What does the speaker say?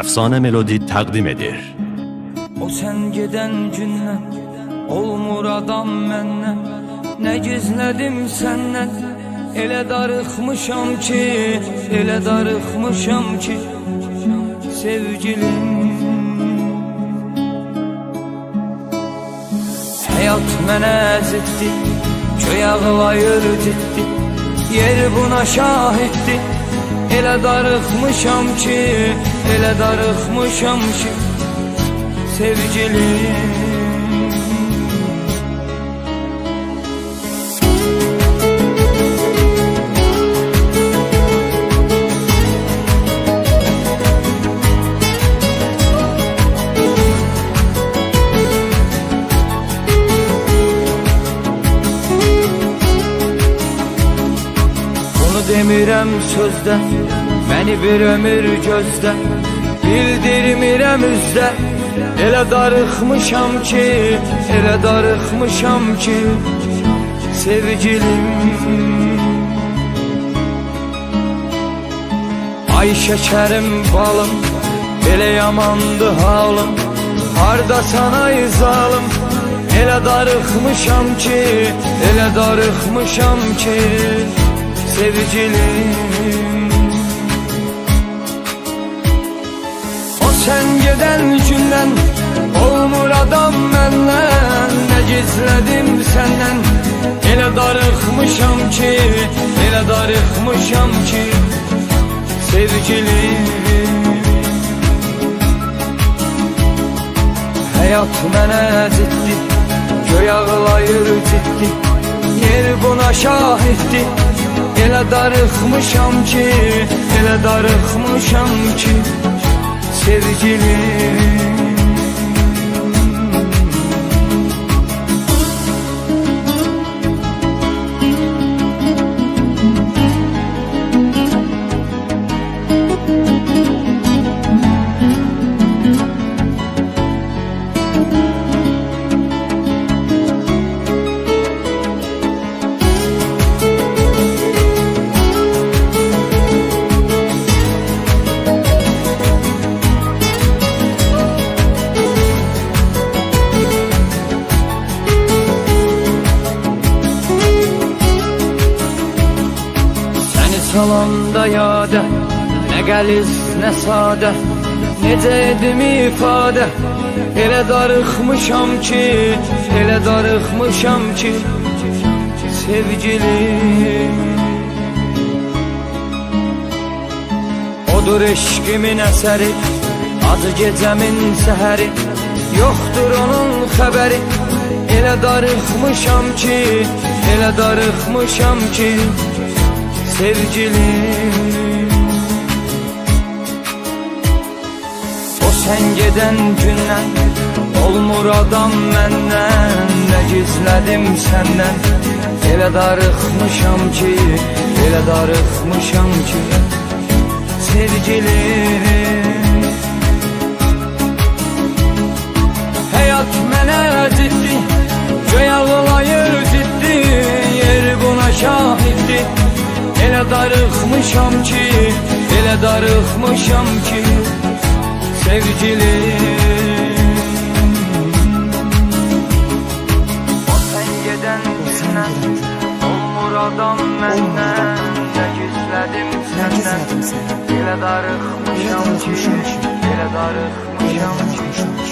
Efsane Melodi təqdim edir. O sen giden gündən Olmur adam məndən Nə gizlədim səndən Elə darıxmışam ki Elə darıxmışam ki Sevgilim. Həyat mənə əzitdi Köy ağlayır ciddi Yer buna şahiddi Elə darıxmışam ki Elə darıxmışam ki sevgilim. Demirəm sözdə Məni bir ömür gözdə Bildirmirəm üzdə Elə darıxmışam ki Elə darıxmışam ki Sevgilim. Ay şəkərim balım Elə yamandı halım. Harda sana izalım Elə darıxmışam ki Elə darıxmışam ki Sevgilim sen giden günden Olmur adam benden. Ne gizledim senden? Elə darıxmışam ki Elə darıxmışam ki Sevgilim. Hayat mənə ciddi Göy ağlayır ciddi. Yer buna şahiddi Elə darıxmışam ki Elə darıxmışam ki Sevgilim salanda yada Nə qəliz, nə sadə Necə edim ifadə Elə darıxmışam ki Elə darıxmışam ki Sevgilim. Odur eşkimin əsəri Adı gecəmin səhəri Yoxdur onun xəbəri Elə darıxmışam ki Elə darıxmışam ki Sevgilim. O sen giden günden Olmur adam menden Ne gizledim senden. Elə darıxmışam ki Elə darıxmışam ki. Sevgilim Elə darıxmışam ki Elə darıxmışam ki Sevgilim O sen geden gündən Olmur adam məndən Nə gizlədim səndən? Elə darıxmışam ki Elə darıxmışam ki